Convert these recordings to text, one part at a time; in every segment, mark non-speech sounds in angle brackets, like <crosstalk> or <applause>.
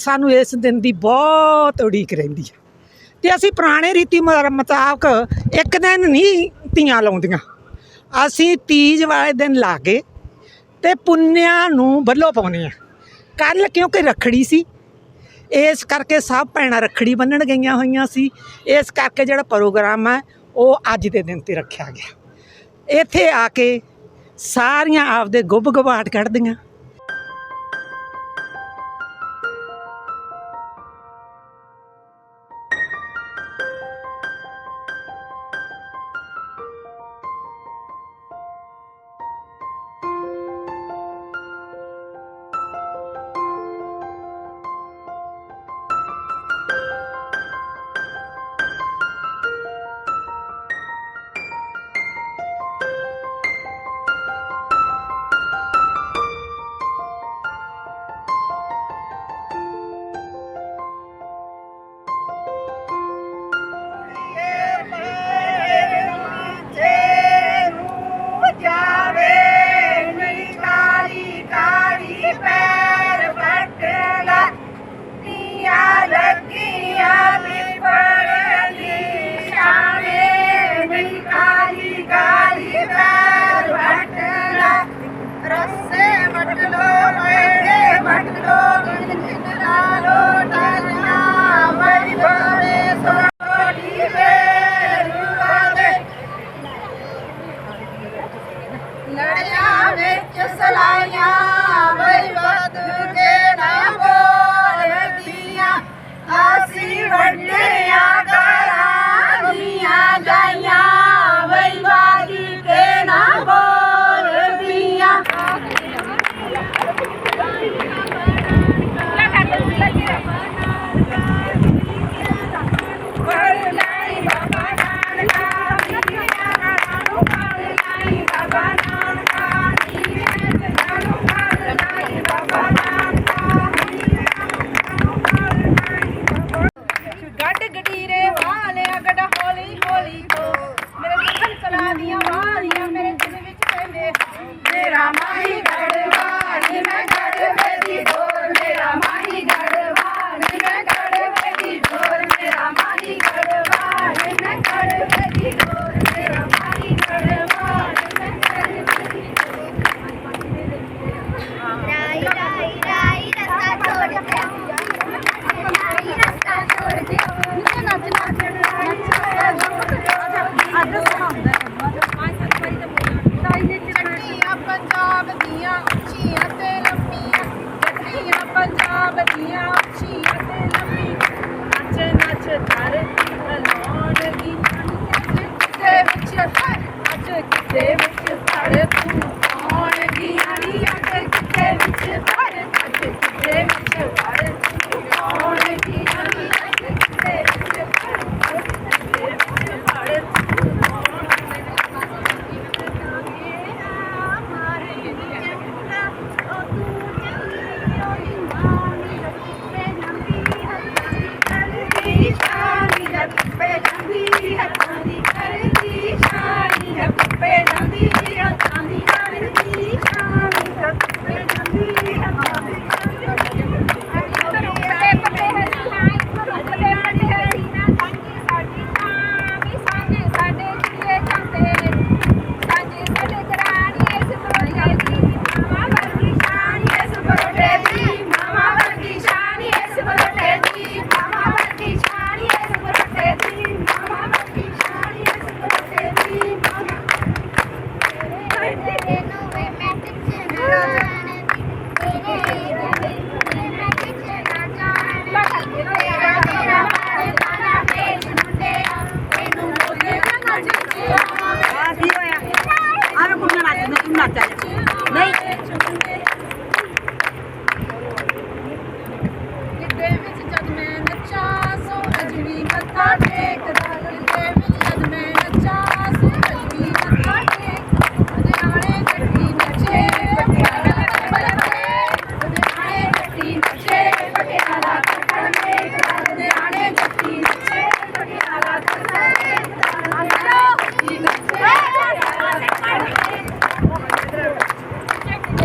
ਸਾਨੂੰ ਇਸ ਦਿਨ ਦੀ ਬਹੁਤ ਉਡੀਕ ਰਹਿੰਦੀ ਹੈ। ਤੇ ਅਸੀਂ ਪੁਰਾਣੇ ਰੀਤੀ ਮੁਤਾਬਕ ਇੱਕ ਦਿਨ ਨਹੀਂ ਤੀਆਂ ਲਾਉਂਦੀਆਂ। ਅਸੀਂ ਤੀਜ ਵਾਲੇ ਦਿਨ ਲਾ ਕੇ ਤੇ ਪੁੰਨਿਆਂ ਨੂੰ ਬੱਲੋ ਪਾਉਨੇ ਆ ਕੱਲ ਕਿਉਂਕਿ ਰਖੜੀ ਸੀ, ਇਸ ਕਰਕੇ ਸਭ ਭੈਣਾਂ ਰਖੜੀ ਬੰਨਣ ਗਈਆਂ ਹੋਈਆਂ ਸੀ। ਇਸ ਕਰਕੇ ਜਿਹੜਾ ਪ੍ਰੋਗਰਾਮ ਹੈ, ਉਹ ਅੱਜ ਦੇ ਦਿਨ ਤੇ ਰੱਖਿਆ ਗਿਆ। ਇੱਥੇ ਆ ਕੇ ਸਾਰੀਆਂ ਆਪਦੇ ਗੁੱਬ ਗਵਾਟ ਕੱਢਦੀਆਂ।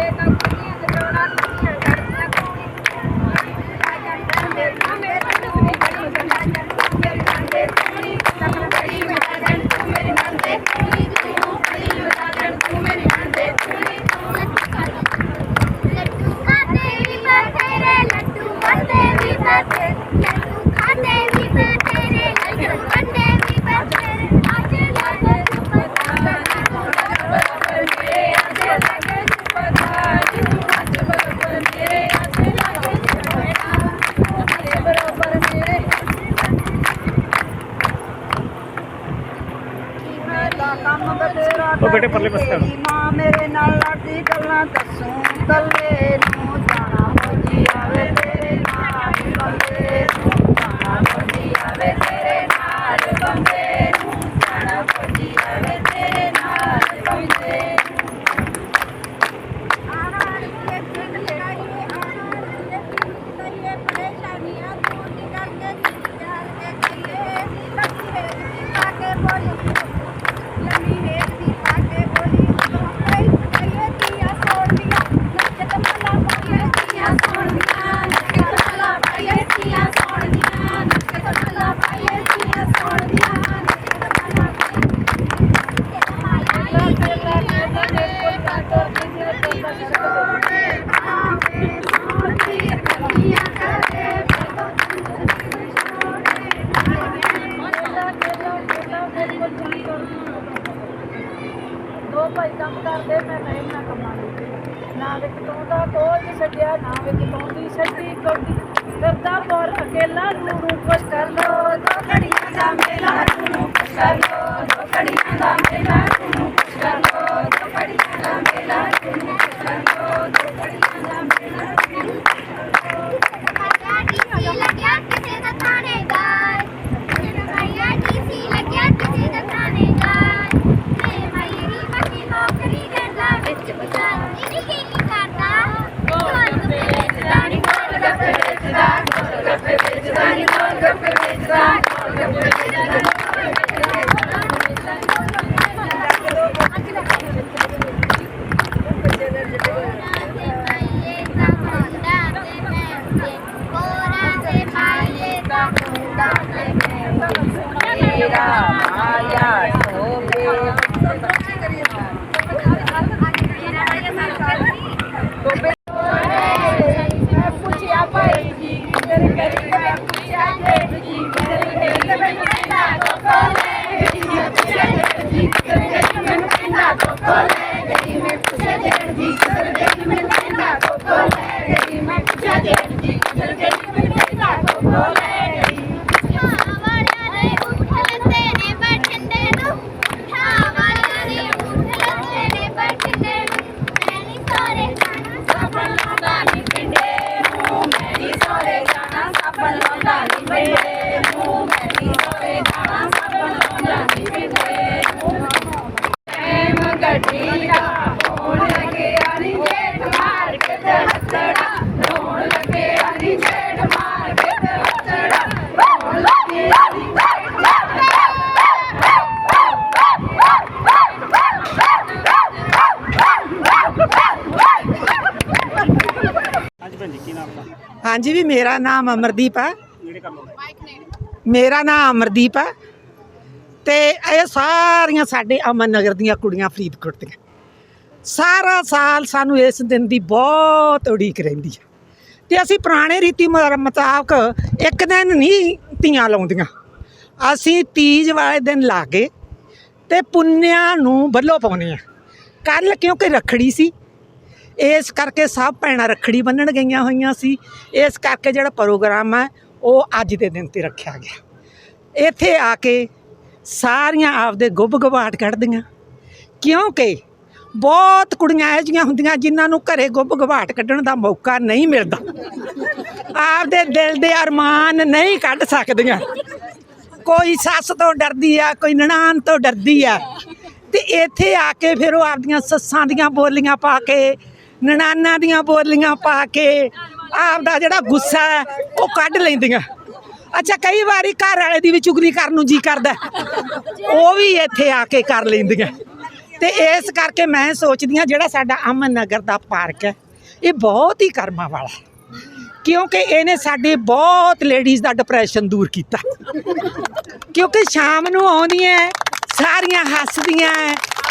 டேட் ஆஃப் பண்ணி அந்த க்ரௌடாக பண்ணி <laughs> Namaskar. ਭਾਈ ਕੰਮ ਕਰਦੇ, ਮੈਂ ਨਹੀਂ ਨਾ ਕਮਾਉਂਦੀ। ਨਾ ਵਿਕ ਤੋਂ ਦਾ ਕੋਈ ਛੱਡਿਆ, ਨਾ ਵਿਕ ਤੋਂ ਦੀ ਛੱਡੀ ਕੋਈ ਕਰਦਾ ਪਰ ਅਕੇਲਾ ਨੂੰ ਨੂੰ ਕੁਛ ਕਰ ਲੋ, ਦੋ ਘੜੀਆਂ ਦਾ ਮੇਲਾ ਨੂੰ ਕੁਛ ਕਰ ਲੋ, ਦੋ ਘੜੀਆਂ ਦਾ ਮੇਲਾ ਨੂੰ ਕੁਛ ਕਰ ਲੋ, ਦੋ ਘੜੀਆਂ ਦਾ ਮੇਲਾ ਨੂੰ ਹਾਂਜੀ ਵੀ ਮੇਰਾ ਨਾਮ ਅਮਰਦੀਪ ਹੈ। ਮੇਰਾ ਨਾਮ ਅਮਰਦੀਪ ਹੈ ਤੇ ਇਹ ਸਾਰੀਆਂ ਸਾਡੇ ਅਮਨ ਨਗਰ ਦੀਆਂ ਕੁੜੀਆਂ ਫਰੀਦਕੋਟ ਦੀਆਂ। ਸਾਰਾ ਸਾਲ ਸਾਨੂੰ ਇਸ ਦਿਨ ਦੀ ਬਹੁਤ ਉਡੀਕ ਰਹਿੰਦੀ ਹੈ। ਤੇ ਅਸੀਂ ਪੁਰਾਣੇ ਰੀਤੀ ਮੁਤਾਬਕ ਇੱਕ ਦਿਨ ਨਹੀਂ ਤੀਆਂ ਲਾਉਂਦੀਆਂ। ਅਸੀਂ ਤੀਜ ਵਾਲੇ ਦਿਨ ਲਾ ਕੇ ਤੇ ਪੁੰਨਿਆਂ ਨੂੰ ਬੱਲੋ ਪਾਉਂਦੇ ਆ ਕੱਲ ਕਿਉਂਕਿ ਰੱਖੜੀ ਸੀ ਇਸ ਕਰਕੇ ਸਭ ਭੈਣਾਂ ਰੱਖੜੀ ਬੰਨਣ ਗਈਆਂ ਹੋਈਆਂ ਸੀ। ਇਸ ਕਰਕੇ ਜਿਹੜਾ ਪ੍ਰੋਗਰਾਮ ਹੈ, ਉਹ ਅੱਜ ਦੇ ਦਿਨ ਤੇ ਰੱਖਿਆ ਗਿਆ। ਇੱਥੇ ਆ ਕੇ ਸਾਰੀਆਂ ਆਪਦੇ ਗੁੱਬ ਗਵਾਟ ਕੱਢਦੀਆਂ। ਕਿਉਂਕਿ ਬਹੁਤ ਕੁੜੀਆਂ ਇਹੋ ਜਿਹੀਆਂ ਹੁੰਦੀਆਂ ਜਿਨ੍ਹਾਂ ਨੂੰ ਘਰੇ ਗੁੱਬ ਗਵਾਟ ਕੱਢਣ ਦਾ ਮੌਕਾ ਨਹੀਂ ਮਿਲਦਾ। ਆਪਦੇ ਦਿਲ ਦੇ ਅਰਮਾਨ ਨਹੀਂ ਕੱਢ ਸਕਦੀਆਂ। ਕੋਈ ਸੱਸ ਤੋਂ ਡਰਦੀ ਆ, ਕੋਈ ਨਨਾਣ ਤੋਂ ਡਰਦੀ ਆ। ਤੇ ਇੱਥੇ ਆ ਕੇ ਫਿਰ ਉਹ ਆਪਦੀਆਂ ਸੱਸਾਂ ਦੀਆਂ ਬੋਲੀਆਂ ਪਾ ਕੇ ਨਨਾਣਾਂ ਦੀਆਂ ਬੋਲੀਆਂ ਪਾ ਕੇ ਆਪ ਦਾ ਜਿਹੜਾ ਗੁੱਸਾ ਹੈ, ਉਹ ਕੱਢ ਲੈਂਦੀਆਂ। ਅੱਛਾ ਕਈ ਵਾਰੀ ਘਰ ਵਾਲੇ ਦੀ ਵੀ ਚੁਗਲੀ ਕਰਨ ਨੂੰ ਜੀ ਕਰਦਾ ਉਹ ਵੀ ਇੱਥੇ ਆ ਕੇ ਕਰ ਲੈਂਦੀਆਂ। ਤੇ ਇਸ ਕਰਕੇ ਮੈਂ ਸੋਚਦੀ ਹਾਂ ਜਿਹੜਾ ਸਾਡਾ ਅਮਨ ਨਗਰ ਦਾ ਪਾਰਕ ਹੈ ਇਹ ਬਹੁਤ ਹੀ ਕਰਮਾਂ ਵਾਲਾ ਹੈ। ਕਿਉਂਕਿ ਇਹਨੇ ਸਾਡੇ ਬਹੁਤ ਲੇਡੀਜ਼ ਦਾ ਡਿਪਰੈਸ਼ਨ ਦੂਰ ਕੀਤਾ। ਕਿਉਂਕਿ ਸ਼ਾਮ ਨੂੰ ਆਉਂਦੀਆਂ ਸਾਰੀਆਂ ਹੱਸਦੀਆਂ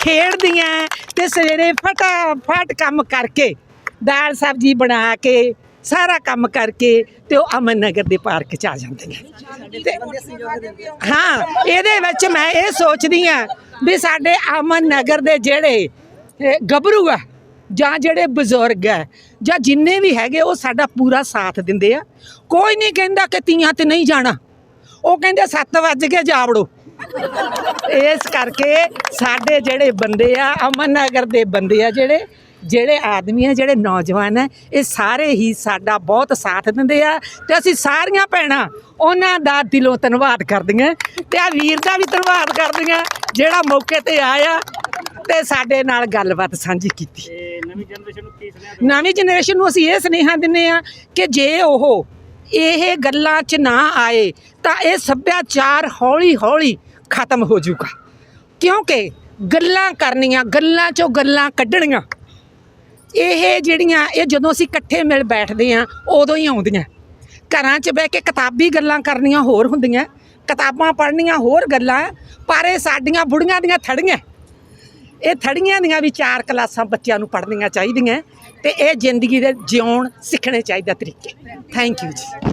ਖੇਡਦੀਆਂ ਤੇ ਸਵੇਰੇ ਫਟਾਫਟ ਕੰਮ ਕਰਕੇ ਦਾਲ ਸਬਜ਼ੀ ਬਣਾ ਕੇ, ਸਾਰਾ ਕੰਮ ਕਰਕੇ ਤੇ ਉਹ ਅਮਨ ਨਗਰ ਦੇ ਪਾਰਕ ਚ ਆ ਜਾਂਦੀਆਂ ਤੇ ਹਾਂ, ਇਹਦੇ ਵਿੱਚ ਮੈਂ ਇਹ ਸੋਚਦੀ ਆ ਵੀ ਸਾਡੇ ਅਮਨ ਨਗਰ ਦੇ ਜਿਹੜੇ ਗੱਭਰੂ ਆ, ਜਾਂ ਜਿਹੜੇ ਬਜ਼ੁਰਗ ਆ, ਜਾਂ ਜਿੰਨੇ ਵੀ ਹੈਗੇ ਉਹ ਸਾਡਾ ਪੂਰਾ ਸਾਥ ਦਿੰਦੇ ਆ। ਕੋਈ ਨਹੀਂ ਕਹਿੰਦਾ ਕਿ ਤੀਆਂ ਤੇ ਨਹੀਂ ਜਾਣਾ। ਉਹ ਕਹਿੰਦੇ 7 ਵਜ ਕੇ ਜਾਵੜੋ। ਇਸ ਕਰਕੇ ਸਾਡੇ ਜਿਹੜੇ ਬੰਦੇ ਆ ਅਮਨ ਨਗਰ ਦੇ ਬੰਦੇ ਆ ਜਿਹੜੇ ਜਿਹੜੇ ਆਦਮੀ ਆ ਜਿਹੜੇ ਨੌਜਵਾਨ ਆ ਇਹ ਸਾਰੇ ਹੀ ਸਾਡਾ ਬਹੁਤ ਸਾਥ ਦਿੰਦੇ ਆ ਤੇ ਅਸੀਂ ਸਾਰੀਆਂ ਭੈਣਾਂ ਉਹਨਾਂ ਦਾ ਦਿਲੋਂ ਧੰਨਵਾਦ ਕਰਦੀਆਂ ਤੇ ਆ ਵੀਰ ਦਾ ਵੀ ਧੰਨਵਾਦ ਕਰਦੀਆਂ ਜਿਹੜਾ ਮੌਕੇ ਤੇ ਆਇਆ ਤੇ ਸਾਡੇ ਨਾਲ ਗੱਲਬਾਤ ਸਾਂਝੀ ਕੀਤੀ ਨਵੀਂ ਜਨਰੇਸ਼ਨ ਨੂੰ ਕੀ ਸੁਨੇਹਾ ਦਿਓ? ਨਵੀਂ ਜਨਰੇਸ਼ਨ ਨੂੰ ਅਸੀਂ ਇਹ ਸੁਨੇਹਾ ਦਿੰਨੇ ਆ ਕਿ ਜੇ ਉਹ ਇਹ ਗੱਲਾਂ 'ਚ ਨਾ ਆਏ ਤਾਂ ਇਹ ਸੱਭਿਆਚਾਰ ਹੌਲੀ ਹੌਲੀ ਖਤਮ ਹੋ ਜਾਊਗਾ। ਕਿਉਂਕਿ ਗੱਲਾਂ ਕਰਨੀਆਂ, ਗੱਲਾਂ 'ਚੋਂ ਗੱਲਾਂ ਕੱਢਣੀਆਂ। ਇਹ ਜਿਹੜੀਆਂ, ਇਹ ਜਦੋਂ ਅਸੀਂ ਇਕੱਠੇ ਮਿਲ ਬੈਠਦੇ ਆ ਉਦੋਂ ਹੀ ਆਉਂਦੀਆਂ। ਘਰਾਂ 'ਚ ਬਹਿ ਕੇ ਕਿਤਾਬੀ ਗੱਲਾਂ ਕਰਨੀਆਂ ਹੋਰ ਹੁੰਦੀਆਂ, ਕਿਤਾਬਾਂ ਪੜ੍ਹਨੀਆਂ ਹੋਰ ਗੱਲਾਂ, ਪਰ ਇਹ ਸਾਡੀਆਂ ਬੁੜੀਆਂ ਦੀਆਂ ਥੜੀਆਂ। ਇਹ ਥੜੀਆਂ ਦੀਆਂ ਵੀ ਚਾਰ ਕਲਾਸਾਂ ਬੱਚਿਆਂ ਨੂੰ ਪੜ੍ਹਨੀਆਂ ਚਾਹੀਦੀਆਂ ਤੇ ਇਹ ਜ਼ਿੰਦਗੀ ਦੇ ਜਿਉਣ ਸਿੱਖਣੇ ਚਾਹੀਦਾ ਤਰੀਕੇ। ਥੈਂਕ ਯੂ ਜੀ।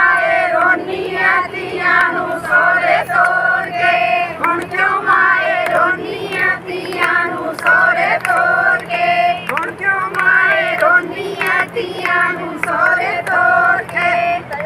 ਧੀਆਂ ਨੂੰ ਸੋਰੇ ਤੋਰ ਕੇ ਹੁਣ ਕਿਉਂ ਮਾਏ ਰੋਨੀਆਂ ਧੀਆਂ ਨੂੰ ਸੋਰੇ ਤੋਰ ਕੇ ਹੁਣ ਕਿਉਂ ਮਾਏ ਰੋਨੀਆਂ ਧੀਆਂ ਨੂੰ ਸੋਰੇ ਤੋਰ ਕੇ